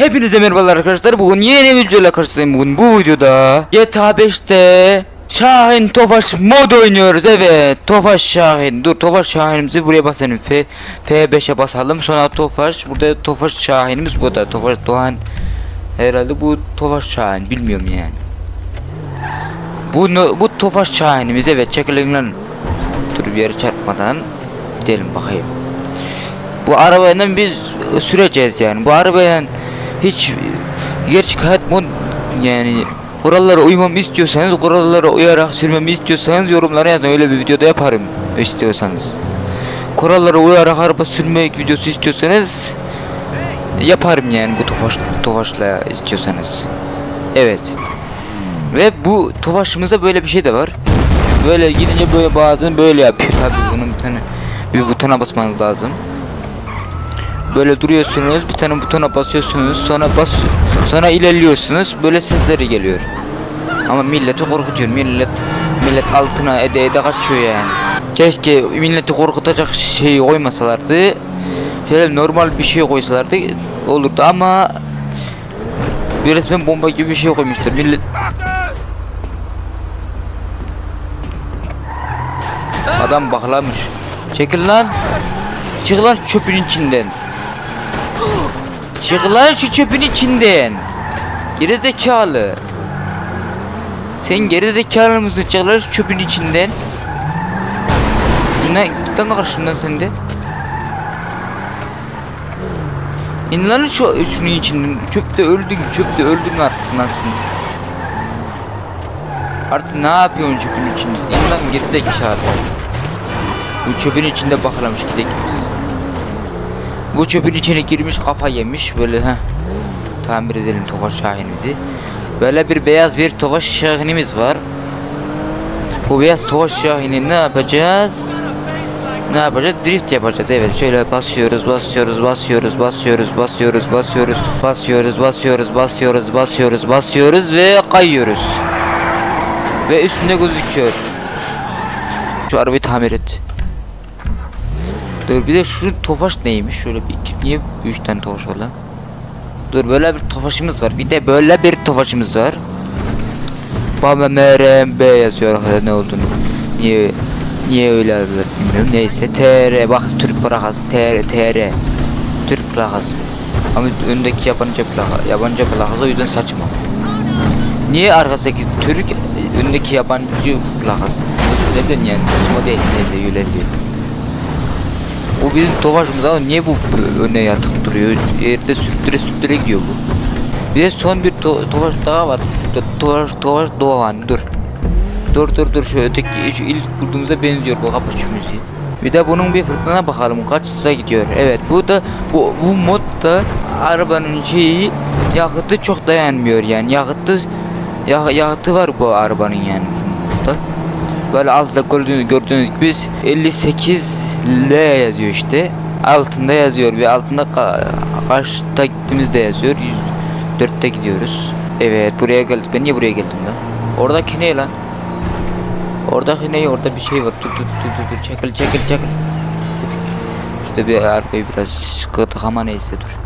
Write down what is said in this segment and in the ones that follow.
Hepinize merhabalar arkadaşlar. Bugün yeni bir videoyla karşınızdayım. Bugün bu videoda GTA 5'te Şahin Tofaş mod oynuyoruz. Evet, Tofaş Şahin. Dur, Tofaş Şahinimizi buraya basalım. F F5'e basalım. Sonra Tofaş. Burada Tofaş Şahinimiz burada. Tofaş Doğan. Herhalde bu Tofaş Şahin. Bilmiyorum yani. Bu bu Tofaş Şahinimiz. Evet, çekelim lan. Dur bir yere çarpmadan gidelim bakayım. Bu arabayla biz süreceğiz yani. Bu arabayla hiç gerçek hayat mod yani kurallara uymamı istiyorsanız kurallara uyarak sürmemi istiyorsanız yorumlara yazın öyle bir videoda yaparım istiyorsanız. Kurallara uyarak araba sürmek videosu istiyorsanız yaparım yani bu tofaş tofaşla istiyorsanız. Evet. Ve bu tofaşımızda böyle bir şey de var. Böyle gidince böyle bazen böyle yapıyor. Tabii bunun bir tane bir butona basmanız lazım. Böyle duruyorsunuz, bir tane butona basıyorsunuz, sonra bas sonra ilerliyorsunuz. Böyle sesleri geliyor. Ama milleti korkutuyor. Millet millet altına ede ede kaçıyor yani. Keşke milleti korkutacak şeyi koymasalardı. Şöyle normal bir şey koysalardı olurdu ama bir resmen bomba gibi bir şey koymuştur. Millet Adam baklamış. Çekil lan. Çık lan çöpün içinden. Çık lan şu çöpün içinden. Gerizekalı. Sen gerizekalı mısın? Çık lan şu çöpün içinden. Ne? Git lan karşımdan sen de. İn lan şu şunun içinden. Çöpte öldün, çöpte öldün artık nasıl? Artık ne yapıyorsun çöpün içinde? İn lan gerizekalı. Bu çöpün içinde baklamış gidelim biz. Bu çöpün içine girmiş kafa yemiş böyle ha. Tamir edelim Tofaş Şahinimizi. Böyle bir beyaz bir Tofaş Şahinimiz var. Bu beyaz Tofaş Şahin'i ne yapacağız? Ne yapacağız? Drift yapacağız. Evet şöyle basıyoruz, basıyoruz, basıyoruz, basıyoruz, basıyoruz, basıyoruz, basıyoruz, basıyoruz, basıyoruz, basıyoruz, basıyoruz ve kayıyoruz. Ve üstünde gözüküyor. Şu arabayı tamir et. Dur bir de şu tofaş neymiş? Şöyle bir iki, niye üç tane tofaş var lan? Dur böyle bir tofaşımız var. Bir de böyle bir tofaşımız var. Baba MRMB yazıyor arkada ne olduğunu. Niye niye öyle yazılır bilmiyorum. Neyse TR bak Türk plakası TR TR Türk plakası. Ama öndeki yabancı plaka yabancı plakası o yüzden saçma. Niye arkasındaki Türk öndeki yabancı plakası? Neden yani saçma değil neyse ilerliyor. Bu bizim tofaşımız ama niye bu öne yatık duruyor? Yerde sürttüre sürttüre gidiyor bu. Bir de son bir to tofaş daha var. Şurada tofaş tofaş doğan dur. Dur dur dur şu öteki şu ilk bulduğumuza benziyor bu kapı şu müziği. Bir de bunun bir fırtına bakalım kaç hıza gidiyor. Evet bu da bu, bu modda arabanın şeyi yakıtı çok dayanmıyor yani yakıtı ya, yakıtı var bu arabanın yani. Böyle altta gördüğünüz, gördüğünüz gibi 58 L yazıyor işte. Altında yazıyor ve altında ka kaçta gittiğimizde yazıyor. 104'te gidiyoruz. Evet buraya geldik. Ben niye buraya geldim lan? Oradaki ne lan? Oradaki ne? Orada bir şey var. Dur dur dur dur dur. Çekil çekil çekil. Şurada bir arabayı biraz sıkıntı ama neyse dur.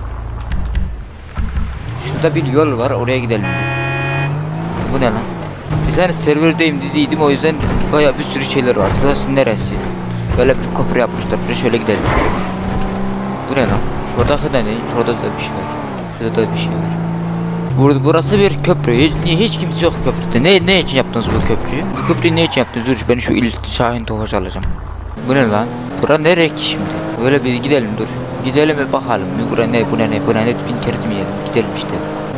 Şurada bir yol var. Oraya gidelim. Bu ne lan? Bir tane serverdeyim dediydim o yüzden baya bir sürü şeyler var. Burası neresi? Böyle bir köprü yapmışlar. Bir şöyle gidelim. Bu ne lan? Burada da ne? Burada da bir şey var. Şurada da bir şey var. Burada burası bir köprü. Hiç, hiç kimse yok köprüde. Ne ne için yaptınız bu köprüyü? Bu köprüyü ne için yaptınız? Dur ben şu il Şahin Tofaş alacağım. Bu ne lan? Bura nereye ki şimdi? Böyle bir gidelim dur. Gidelim ve bakalım. Bura ne bu ne ne bu ne ne bin kere mi yiyelim? Gidelim işte.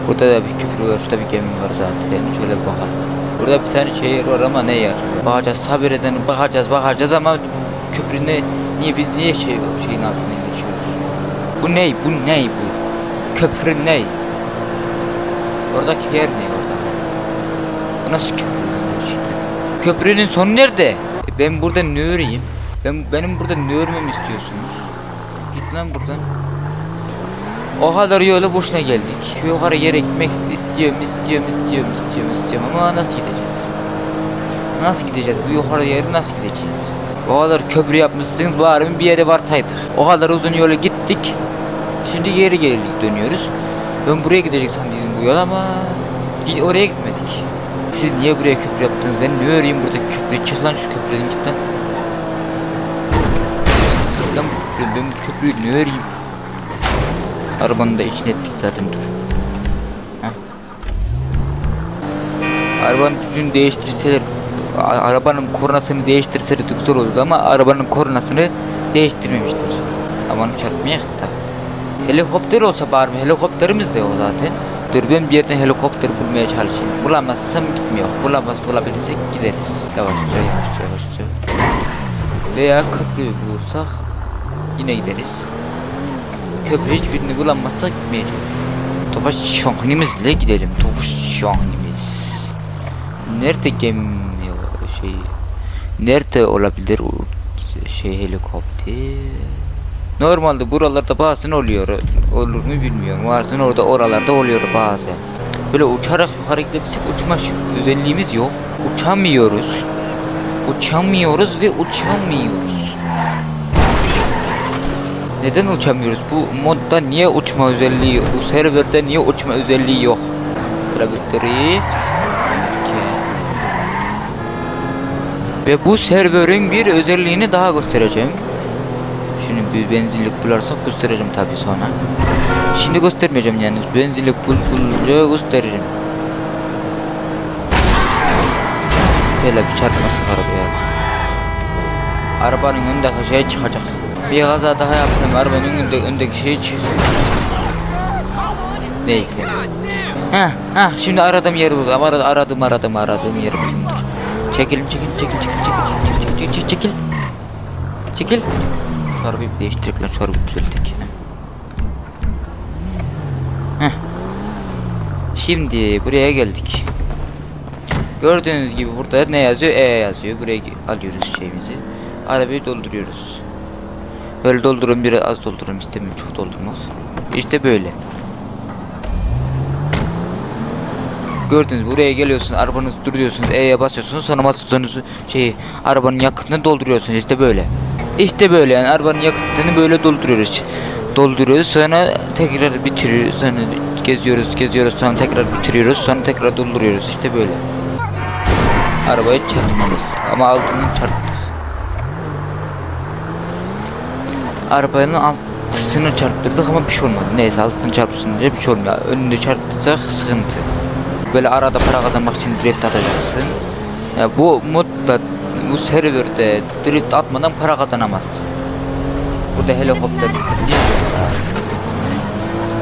Burada da bir köprü var. Şurada bir gemi var zaten. Şöyle bakalım. Burada bir tane şehir var ama ne yer? Bakacağız sabır edin bakacağız bakacağız ama bu köprü ne? Niye biz niye şey şeyin altından geçiyoruz? Bu ne? Bu ne bu? Köprü ne? Oradaki yer ne orada? Bu nasıl köprü? Köprünün sonu nerede? E ben burada ne öreyim? Ben benim burada ne örmemi istiyorsunuz? Git lan buradan. O kadar yola boşuna geldik. Şu yukarı yere gitmek istiyorum, istiyorum, istiyorum, istiyorum, istiyorum ama nasıl gideceğiz? Nasıl gideceğiz? Bu yukarı yere nasıl gideceğiz? O kadar köprü yapmışsınız bari bir yere varsaydık. O kadar uzun yola gittik. Şimdi geri geldik dönüyoruz. Ben buraya gidecek sandıydım bu yol ama oraya gitmedik. Siz niye buraya köprü yaptınız? Ben ne öreyim buradaki köprüyü? Çık lan şu köprüden git lan. Lan bu köprüden. Ben bu köprüyü ne öreyim? Arabanın da içine ettik zaten dur. Heh. Arabanın düzünü değiştirseler arabanın kornasını değiştirseler güzel olurdu ama arabanın kornasını değiştirmemişler. Aman çarpmayak da. Helikopter olsa bari helikopterimiz de yok zaten. Dur ben bir yerden helikopter bulmaya çalışayım. Bulamazsam gitmiyor. Bulamaz bulabilirsek gideriz. Yavaşça yavaşça yavaşça. Veya köprüyü bulursak yine gideriz. Köprü hiçbirini bulamazsak gitmeyeceğiz. Tofaş şahnimizle gidelim. Tofaş şahnimiz. Nerede gemi şey nerede olabilir o şey helikopter? Normalde buralarda bazen oluyor. Olur mu bilmiyorum. Bazen orada oralarda oluyor bazen. Böyle uçarak yukarı gidebilsek uçma özelliğimiz yok. Uçamıyoruz. Uçamıyoruz ve uçamıyoruz. Neden uçamıyoruz? Bu modda niye uçma özelliği, bu serverde niye uçma özelliği yok? Bir drift. Ve bu serverın bir özelliğini daha göstereceğim. Şimdi bir benzinlik bularsak göstereceğim tabii sonra. Şimdi göstermeyeceğim yani. Benzinlik bul bulunca göstereceğim. Böyle bir çarpması var arabaya. Arabanın önündeki şey çıkacak. Bir kaza daha yapsam arabanın önünde, öndeki şey çıkacak. Neyse. Heh, heh, şimdi aradığım yeri buldum. Aradım, aradım, aradım, aradığım yeri buldum. Çekil, çekil, çekil, çekil, çekil, çekil, çekil. Çekil. Arabayı bir değiştirek lan, şu arabayı düzelttik. Heh. Şimdi buraya geldik. Gördüğünüz gibi burada ne yazıyor? E yazıyor. Buraya alıyoruz şeyimizi. Arabayı dolduruyoruz. Böyle doldurun biraz az doldurun istemiyorum çok doldurmak. İşte böyle. Gördünüz buraya geliyorsunuz arabanızı duruyorsunuz E'ye basıyorsunuz sonra basıyorsunuz şeyi arabanın yakıtını dolduruyorsunuz işte böyle. İşte böyle yani arabanın yakıtını böyle dolduruyoruz. Dolduruyoruz sonra tekrar bitiriyoruz sonra geziyoruz geziyoruz sonra tekrar bitiriyoruz sonra tekrar dolduruyoruz işte böyle. Arabayı çarpmadık ama altını çarptık. Arabanın altısını çarptırdık ama bir şey olmadı. Neyse altını çarpsın diye bir şey olmuyor. Önünü çarptıysak sıkıntı. Böyle arada para kazanmak için drift atacaksın. Ya bu modda bu serverde drift atmadan para kazanamazsın. Burada helikopter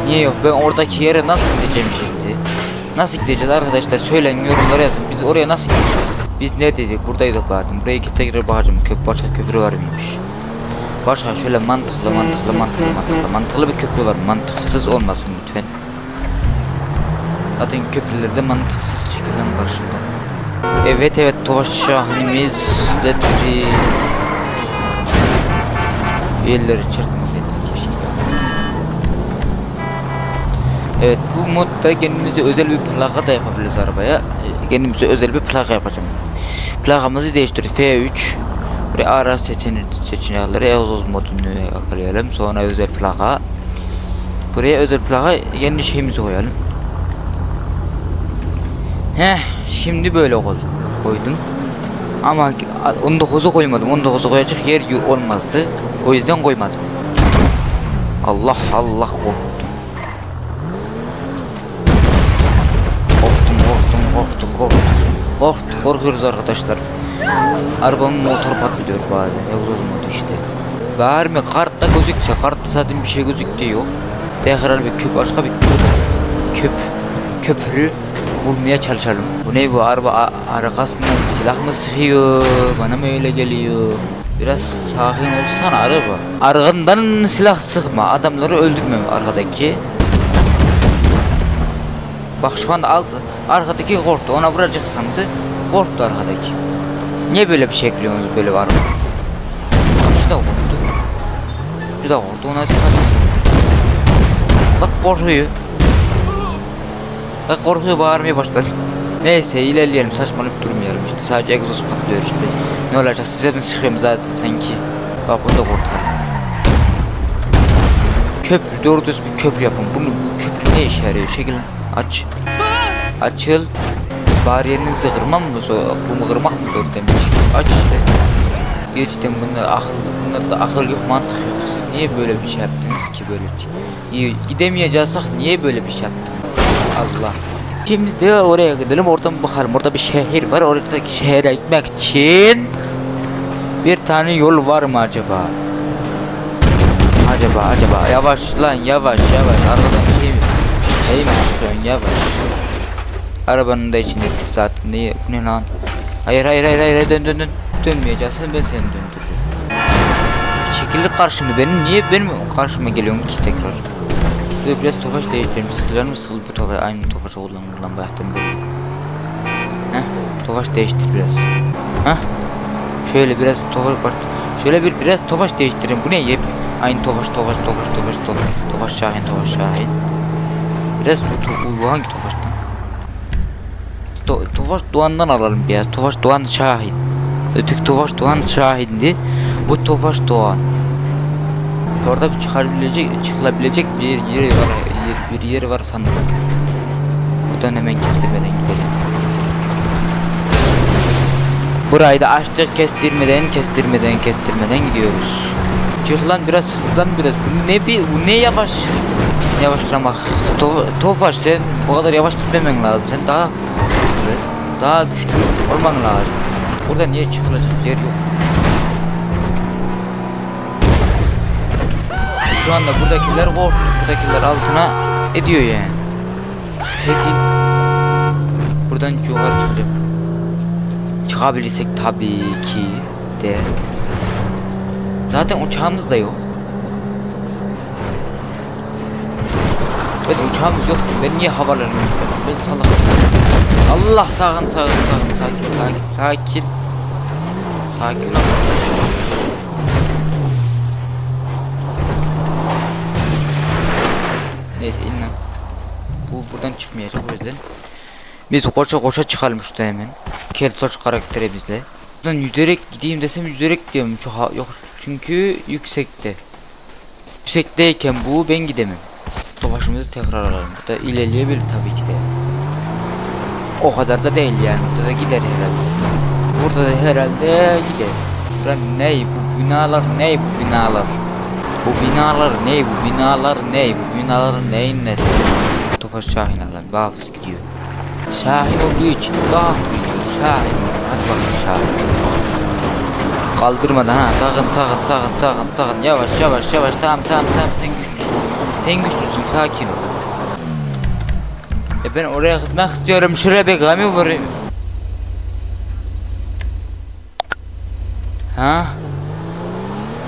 niye yok? Ben oradaki yere nasıl gideceğim şimdi? Nasıl gideceğiz arkadaşlar? Söyleyin yorumlara yazın. Biz oraya nasıl gideceğiz? Biz neredeydik? Buradaydık baktım. Buraya git tekrar bakacağım. Köprü başka köprü var mıymış? Başka şöyle mantıklı mantıklı mantıklı mantıklı mantıklı bir köprü var. Mantıksız olmasın lütfen. Zaten köprülerde mantıksız çekilen karşımda. Evet evet Tofaş Şahinimiz Letri Yerleri çarpmasaydım keşke. Evet bu modda kendimize özel bir plaka da yapabiliriz arabaya. Ee, Kendimize özel bir plaka yapacağım. Plakamızı değiştir. F3 Buraya araç seçeneği seçenekleri egzoz modunu yakalayalım. Sonra özel plaka. Buraya özel plaka yeni şeyimizi koyalım. Heh, şimdi böyle koy, koydum. Ama 19'u koymadım. 19'u koyacak yer olmazdı. O yüzden koymadım. Allah Allah korktum. Korktum, korktum, korktum, korktum. Korktum, korkuyoruz arkadaşlar. Arabamın motoru patlıyor bazen. Egzoz modu işte. Var mı? Kartta gözükse, kartta zaten bir şey gözüküyor. Tekrar bir köp, başka bir köp, köp, köprü bulmaya çalışalım. Bu ne bu araba arkasından silah mı sıkıyor? Bana mı öyle geliyor? Biraz sakin olsana araba. Arkandan silah sıkma. Adamları öldürme arkadaki. Bak şu anda aldı. Arkadaki korktu. Ona vuracak sandı. Korktu arkadaki. Niye böyle bir şey ekliyorsunuz böyle var mı? Şu da korktu. Şu da korktu. Ona sıkacaksın. Bak korkuyor. Bak korkuyor bağırmaya başladı. Neyse ilerleyelim saçmalayıp durmayalım işte sadece egzoz patlıyor işte. Ne olacak size mi sıkıyorum zaten sanki. Bak burada kurtarım. Köprü doğru düz bir köprü yapın. Bunu bu köprü ne işe yarıyor? Şekil aç. Açıl. Bariyerinizi kırmam mı zor? Bunu kırmak mı zor demiş. Aç işte. Geçtim bunlar akıl, bunlarda akıl yok mantık yok. Siz Niye böyle bir şey yaptınız ki böyle şey? İyi, Gidemeyeceksek niye böyle bir şey yaptınız? Allah. Şimdi de oraya gidelim oradan bakalım. Orada bir şehir var. Oradaki şehre gitmek için bir tane yol var mı acaba? Acaba acaba yavaş lan yavaş yavaş arabadan şey mi? Şey mi sıkıyorsun yavaş? Arabanın da içindeydik zaten niye bu ne lan? Hayır hayır hayır hayır dön dön dön dönmeyeceksin ben seni döndürürüm. Çekilir karşımda benim niye benim karşıma geliyorsun ki tekrar? Böyle biraz tofaş değiştirelim sıkılır mı sıkılır bu tofaş? Aynı tofaşı kullanılır lan bayaktan beri. Heh tofaş değiştir biraz. Heh şöyle biraz tofaş bak. Şöyle bir biraz tofaş değiştirin. Bu ne yep? Aynı tofaş tofaş tofaş tofaş tofaş. Tofaş şahin tofaş şahin. Biraz to, to, bu hangi tofaştan to, tofaş doğandan alalım biraz tofaş doğan şahin. Öteki tofaş doğan şahindi. Bu tofaş doğan orada çıkarabilecek çıkılabilecek bir yeri var bir yeri var sanırım buradan hemen kestirmeden gidelim Burayı da açtık kestirmeden kestirmeden kestirmeden gidiyoruz. Çık lan biraz hızlan biraz. Bu ne bir bu ne yavaş yavaşlamak. To, Tofaş sen bu kadar yavaş gitmemen lazım. Sen daha hızlı, daha güçlü olman lazım. Burada niye çıkılacak yer yok. Şu anda buradakiler korktu. Buradakiler altına ediyor yani. Çekil. Buradan yukarı çıkacak. Çıkabilirsek tabii ki de. Zaten uçağımız da yok. Evet uçağımız yok. Ben niye havalarını yükledim? Ben salak. Allah sakın sakın sakın sakin sakin sakin. Sakin ol. Neyse in lan. Bu buradan çıkmayacak o yüzden. Biz koşa koşa çıkalım şurada hemen. Keltoş karakteri bizde. Buradan yüzerek gideyim desem yüzerek diyorum. Çok yok çünkü yüksekte. Yüksekteyken bu ben gidemem. Tofaşımızı tekrar alalım. Burada ilerleyebilir tabii ki de. O kadar da değil yani. Burada da gider herhalde. Burada da herhalde gider. Buran ne bu binalar ne bu binalar? Bu binalar ne bu binalar ne bu binalar neyin nesi? Tofaş Şahin alan hafız gidiyor. Şahin olduğu için daha gidiyor. Şahin. Hadi bakalım Şahin. Kaldırmadan ha sakın sakın sakın sakın sakın yavaş yavaş yavaş tamam tamam tamam sen güçlüsün. Sen güçlüsün sakin ol. E ben oraya gitmek istiyorum şuraya bir gami vurayım. Ha?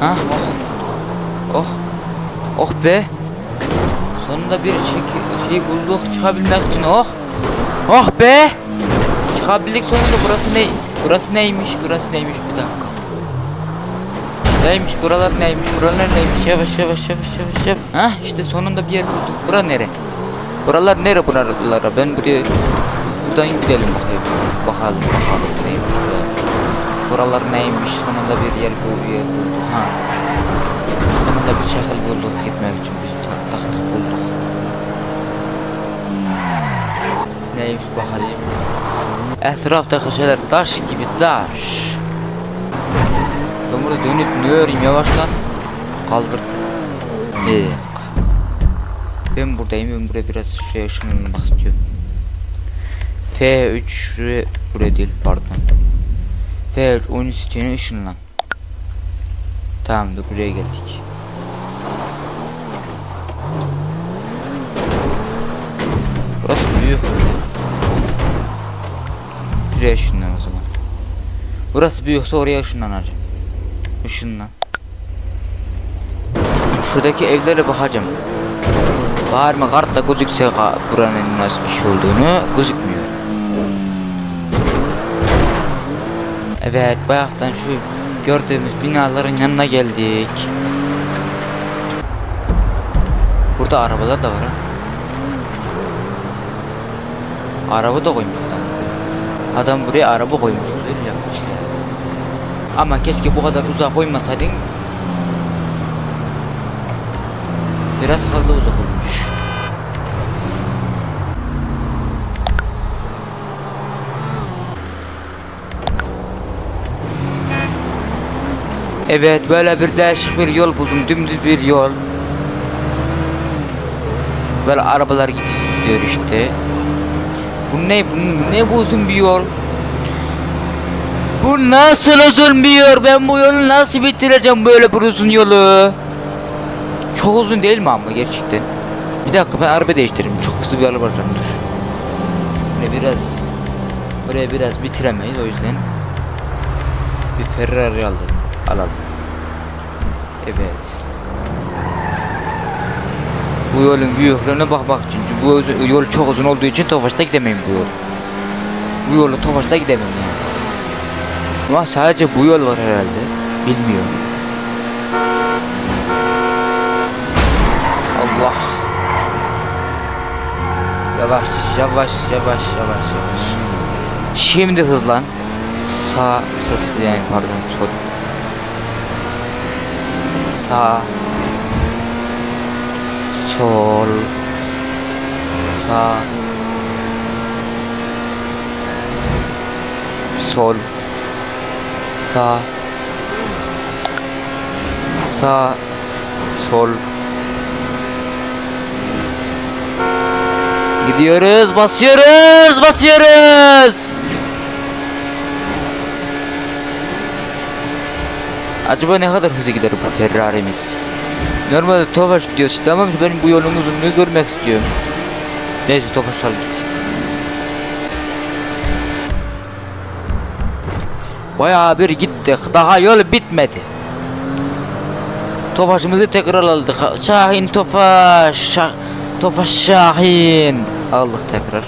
Ha? Oh. Oh be. Sonunda bir şey, şey bulduk çıkabilmek için oh. Oh be. Çıkabildik sonunda burası ne? Burası neymiş? Burası neymiş? Bir dakika. Neymiş? Buralar neymiş? Buralar neymiş? Yavaş yavaş yavaş yavaş yavaş. Ha işte sonunda bir yer bulduk. Bura nere? Buralar nere buralara? Ben buraya buradan gidelim bakayım. Bakalım bakalım neymiş burada. Buralar neymiş? Sonunda bir yer bulduk. Ha. Sonunda bir şekil bulduk gitmek için biz ta- taktık bulduk. Neymiş bakalım. Etraftaki şeyler taş gibi taş. Ben dönüp ne yavaştan kaldırdı. Bir. Ben buradayım ben buraya biraz şey ışınlanmak istiyorum. F3 şuraya buraya değil pardon. F3 oyun içine ışınlan. Tamam da buraya geldik. Büyük. Buraya ışınlan o zaman. Burası büyükse oraya ışınlanacağım. Işınlan. Şuradaki evlere bakacağım. Mı kartta gözükse buranın nasıl bir şey olduğunu gözükmüyor. Evet bayaktan şu gördüğümüz binaların yanına geldik. Burada arabalar da var ha. Araba da koymuş adam. Adam buraya araba koymuş. Güzel yapmış ya. Ama keşke bu kadar uzak koymasaydın. Biraz fazla uzak olmuş. Evet böyle bir değişik bir yol buldum. Dümdüz bir yol. Böyle arabalar gidiyor işte. Bu ne? Bu ne bu uzun bir yol? Bu nasıl uzun bir yol? Ben bu yolu nasıl bitireceğim böyle bir uzun yolu? Çok uzun değil mi ama gerçekten? Bir dakika ben araba değiştireyim. Çok hızlı bir araba alacağım dur. Buraya biraz buraya biraz bitiremeyiz o yüzden bir Ferrari alalım. Alalım. Evet. Bu yolun büyüklüğüne bakmak için. Çünkü bu yol çok uzun olduğu için Tofaş'ta gidemeyim bu yol. Bu yolu Tofaş'ta gidemem yani. Ama sadece bu yol var herhalde. Bilmiyorum. Allah. Yavaş, yavaş, yavaş, yavaş, yavaş. Şimdi hızlan. Sağ, sağ, yani pardon, sol. Sağ. Sol. Sağ. Sol. Sağ. Sağ. Sol. Gidiyoruz, basıyoruz, basıyoruz. Acaba ne kadar hızlı gider bu Ferrari'miz? Normalde Tofaş diyorsun tamam ben bu yolun uzunluğu görmek istiyorum. Neyse Tofaş al git. Bayağı bir gittik. Daha yol bitmedi. Tofaşımızı tekrar aldık. Şahin Tofaş. Şah Tofaş Şahin. Aldık tekrar.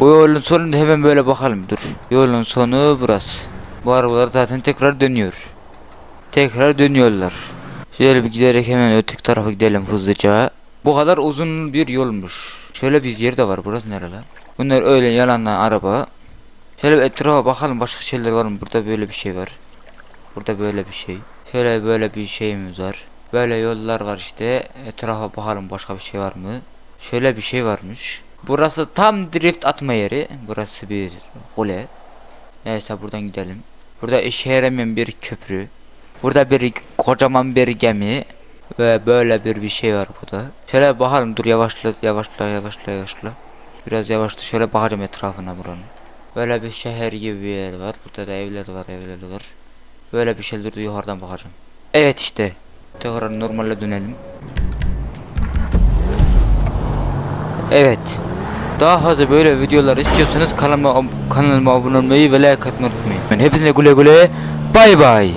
Bu yolun sonunda hemen böyle bakalım dur. Yolun sonu burası. Bu arabalar zaten tekrar dönüyor. Tekrar dönüyorlar. Şöyle bir giderek hemen öteki tarafa gidelim hızlıca. Bu kadar uzun bir yolmuş. Şöyle bir yer de var burası nereler? Bunlar öyle yalanla araba. Şöyle bir etrafa bakalım başka şeyler var mı? Burada böyle bir şey var. Burada böyle bir şey. Şöyle böyle bir şeyimiz var. Böyle yollar var işte. Etrafa bakalım başka bir şey var mı? Şöyle bir şey varmış. Burası tam drift atma yeri. Burası bir kule. Neyse buradan gidelim. Burada işe yaramayan bir köprü. Burada bir kocaman bir gemi. Ve böyle bir bir şey var burada. Şöyle bakalım dur yavaşla yavaşla yavaşla yavaşla. Biraz yavaşla şöyle bakacağım etrafına buranın. Böyle bir şehir gibi bir yer var. Burada da evler var evler var. Böyle bir şeyler yukarıdan bakacağım. Evet işte. Tekrar normale dönelim. Evet. Daha fazla böyle videolar istiyorsanız kanalıma, kanalıma abone olmayı ve like atmayı unutmayın. Hepsine güle güle bay bay.